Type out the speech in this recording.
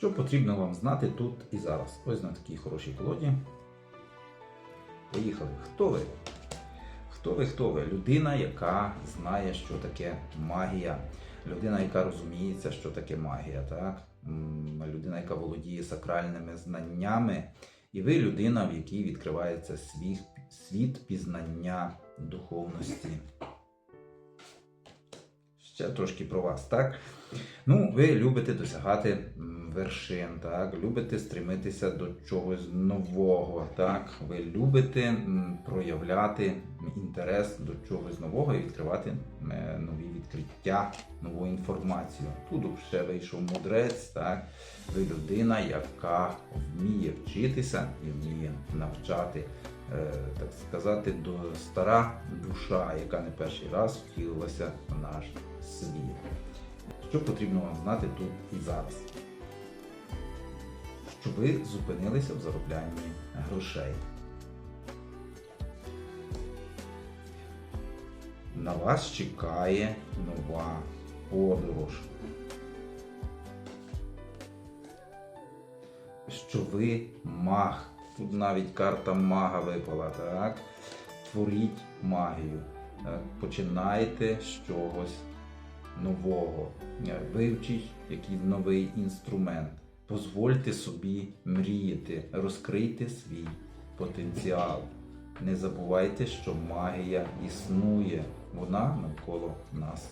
Що потрібно вам знати тут і зараз? Ось на такій хорошій колоді. Поїхали. Хто ви? Хто ви, хто ви? Людина, яка знає, що таке магія. Людина, яка розуміється, що таке магія, так? Людина, яка володіє сакральними знаннями. І ви людина, в якій відкривається свій, світ пізнання духовності. Ще трошки про вас, так? Ну, ви любите досягати вершин, так? Любите стремитися до чогось нового, так? Ви любите проявляти інтерес до чогось нового і відкривати е, нові відкриття, нову інформацію. Тут ще вийшов мудрець, так? Ви людина, яка вміє вчитися і вміє навчати. Е, так сказати, до стара душа, яка не перший раз втілилася в наш світ. Що потрібно вам знати тут і зараз? Щоб ви зупинилися в зароблянні грошей. На вас чекає нова подорож. Що ви маг. Тут навіть карта мага випала, так? Творіть магію. Так? Починайте з чогось нового. Е, Вивчіть якийсь новий інструмент. Дозвольте собі мріяти, розкрийте свій потенціал. Не забувайте, що магія існує, вона навколо нас